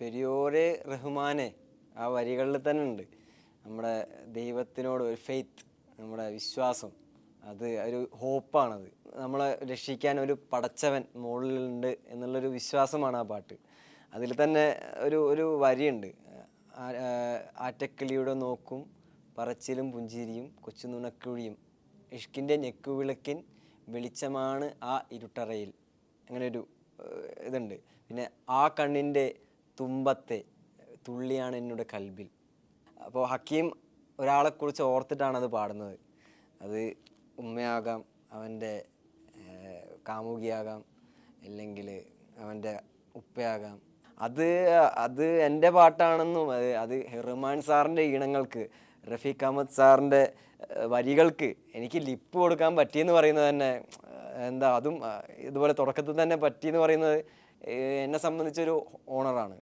പെരിയോരെ റഹ്മാനെ ആ വരികളിൽ തന്നെ ഉണ്ട്. നമ്മുടെ ദൈവത്തിനോട് ഒരു ഫെയ്ത്ത് നമ്മുടെ വിശ്വാസം അത് ഒരു ഹോപ്പാണത് നമ്മളെ രക്ഷിക്കാൻ ഒരു പടച്ചവൻ മുകളിലുണ്ട് എന്നുള്ളൊരു വിശ്വാസമാണ് ആ പാട്ട്. അതിൽ തന്നെ ഒരു ഒരു വരിയുണ്ട്. ആറ്റക്കിളിയുടെ നോക്കും പറച്ചിലും പുഞ്ചിരിയും കൊച്ചു നുണക്കുഴിയും ഇഷ്കിന്റെ ഞെക്കുവിളക്കിൻ വെളിച്ചമാണ് ആ ഇരുട്ടറയിൽ. അങ്ങനെ ഒരു ഇതുണ്ട്. പിന്നെ ആ കണ്ണിന്റെ തുമ്പത്തെ തുള്ളിയാണ് എന്നോട് കൽബിൽ. അപ്പോൾ ഹക്കീം ഒരാളെക്കുറിച്ച് ഓർത്തിട്ടാണ് അത് പാടുന്നത്. അത് ഉമ്മയാകാം അവന്റെ കാമുകിയാകാം അല്ലെങ്കിൽ അവന്റെ ഉപ്പയാകാം. അത് അത് എന്റെ പാട്ടാണെന്നും അത് അത് ഹെറുമാൻ സാറിന്റെ ഈണങ്ങൾക്ക് റഫീഖ് അഹമ്മദ് സാറിന്റെ വരികൾക്ക് എനിക്ക് ലിപ്പ് കൊടുക്കാൻ പറ്റിയെന്ന് പറയുന്നത് തന്നെ എന്താ അതും ഇതുപോലെ തുടക്കത്തിൽ തന്നെ പറ്റിയെന്ന് പറയുന്നത് എന്നെ സംബന്ധിച്ചൊരു ഓണറാണ്.